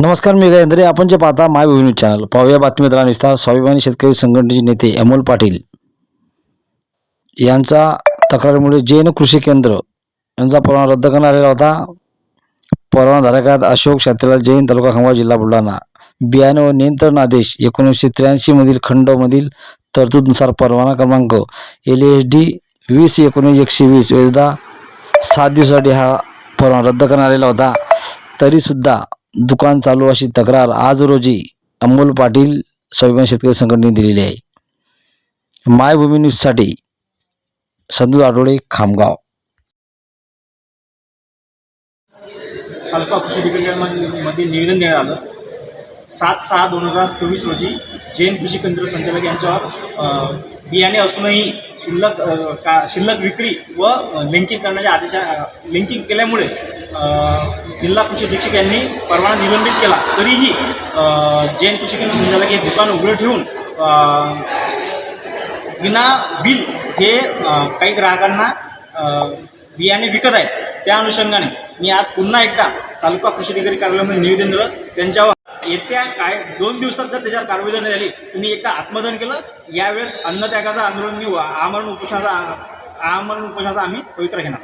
नमस्कार मी गायंद्रे आपण जे पाहता माय न्यूज चॅनल. पाहूया बातमीदारा विस्तार. स्वाभिमानी शेतकरी संघटनेचे नेते अमोल पाटील यांचा तक्रारीमुळे जैन कृषी केंद्र यांचा परवाना रद्द करण्यात आलेला होता. परवानाधारकात अशोक शात्रीलाल जैन तालुका खामगाव जिल्हा बुलढाणा बियाणे व नियंत्रण आदेश एकोणीसशे त्र्याऐंशीमधील खंडमधील तरतूदनुसार परवाना क्रमांक एल एच डी वीस एकोणीस एकशे वीस. विरुद्ध सात दिवसासाठी हा परवाना रद्द करण्यात आलेला होता. तरीसुद्धा दुकान चालू अशी तक्रार आज रोजी अमोल पाटील स्वाभिमान शेतकरी संघटनेने दिलेली आहे. मायभूमी न्यूजसाठी संदू आठवडे खामगाव. तालुका कृषी अधिकाऱ्यांमध्ये निवेदन देण्यात आलं. सात सहा दोन हजार चोवीस रोजी जैन कृषी केंद्र संचालक यांच्यावर बियाणे असूनही शिल्लक का शिल्लक विक्री व लिंकिंग करण्याच्या आदेशा लिंकिंग केल्यामुळे जिल्हा कृषी अधीक्षक यांनी परवाना निलंबित केला. तरीही जैन कृषी केंद्र संचालक हे दुकान उघडं ठेवून विना बिल हे काही ग्राहकांना बियाणे विकत आहेत. त्या अनुषंगाने मी आज पुन्हा एकदा तालुका कृषी अधिकारी कार्यालयामध्ये निवेदन दिलं. त्यांच्यावर येत्या काय दोन दिवसात जर त्याच्यावर कारवाई जर नाही झाली तुम्ही एकदा आत्मदान केलं यावेळेस अन्नत्यागाचं आंदोलन मी आमरण उपोषणाचा आमरण उपोषणाचा आम्ही पवित्र घेणार.